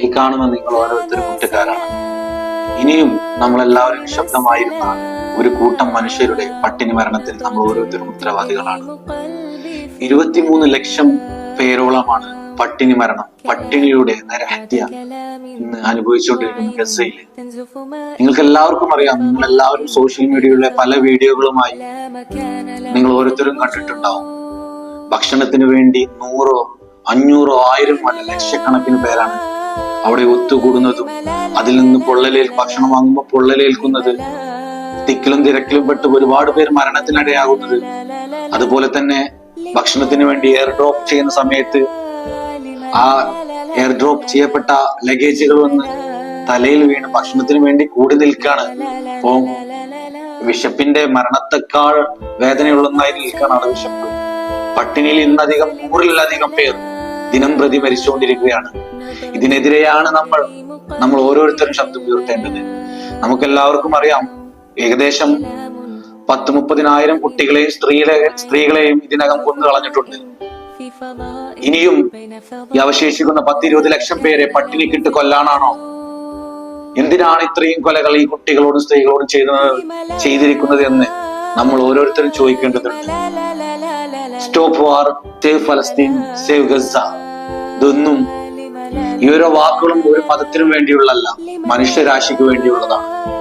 ഈ കാണുന്ന നിങ്ങൾ ഓരോരുത്തരും കുറ്റക്കാരാണ് ഇനിയും നമ്മളെല്ലാവരും നിശബ്ദമായിരുന്ന ഒരു കൂട്ടം മനുഷ്യരുടെ പട്ടിണി മരണത്തിൽ നമ്മൾ ഓരോരുത്തരും ഉത്തരവാദികളാണ്. ഇരുപത്തിമൂന്ന് ലക്ഷം പേരോളമാണ് പട്ടിണി മരണം പട്ടിണിയുടെ നരഹത്യ ഇന്ന് അനുഭവിച്ചുകൊണ്ടിരിക്കുന്ന ഗസയിൽ നിങ്ങൾക്ക് എല്ലാവർക്കും അറിയാം നിങ്ങൾ എല്ലാവരും സോഷ്യൽ മീഡിയയിലെ പല വീഡിയോകളുമായി നിങ്ങൾ ഓരോരുത്തരും കണ്ടിട്ടുണ്ടാവും. ഭക്ഷണത്തിന് വേണ്ടി നൂറോ അഞ്ഞൂറോ ആയിരം അല്ല ലക്ഷക്കണക്കിന് പേരാണ് അവിടെ ഒത്തുകൂടുന്നതും അതിൽ നിന്ന് പൊള്ളലേൽ ഭക്ഷണം വാങ്ങുമ്പോൾ പൊള്ളലേൽക്കുന്നത് തിക്കിലും തിരക്കിലും പെട്ട് ഒരുപാട് പേർ മരണത്തിനിടയാകുന്നത്. അതുപോലെ തന്നെ ഭക്ഷണത്തിന് വേണ്ടി എയർ ഡ്രോപ്പ് ചെയ്യുന്ന സമയത്ത് ആ എയർ ഡ്രോപ്പ് ചെയ്യപ്പെട്ട ലഗേജുകൾ വന്ന് തലയിൽ വീണ് ഭക്ഷണത്തിന് വേണ്ടി കൂടി നിൽക്കാണ് അപ്പോ വിശപ്പിന്റെ മരണത്തെക്കാൾ വേദനയുള്ളതായി നിൽക്കാനാണ് വിശപ്പ്. പട്ടിണിയിൽ ഇന്നധികം നൂറിലധികം പേർ. ദിനം പ്രതി മരിച്ചുകൊണ്ടിരിക്കുകയാണ്. ഇതിനെതിരെയാണ് നമ്മൾ നമ്മൾ ഓരോരുത്തരും ശബ്ദം ഉയർത്തേണ്ടത്. നമുക്ക് എല്ലാവർക്കും അറിയാം ഏകദേശം പത്ത് മുപ്പതിനായിരം കുട്ടികളെയും സ്ത്രീകളെ സ്ത്രീകളെയും ഇതിനകം കൊന്നു കളഞ്ഞിട്ടുണ്ട്. ഇനിയും ഈ അവശേഷിക്കുന്ന പത്തിരുപത് ലക്ഷം പേരെ പട്ടിണിക്കിട്ട് കൊല്ലാനാണോ? എന്തിനാണ് ഇത്രയും കൊലകൾ ഈ കുട്ടികളോടും സ്ത്രീകളോടും ചെയ്യുന്നത് ചെയ്തിരിക്കുന്നത് എന്ന് നമ്മൾ ഓരോരുത്തരും ചോദിക്കേണ്ടതുണ്ട്. Stop war save Palestine save Gaza ഇതൊന്നും ഈ ഓരോ വാക്കുകളും ഒരു മതത്തിനും വേണ്ടിയുള്ളതല്ല. മനുഷ്യരാശിക്ക് വേണ്ടിയുള്ളതാണ്.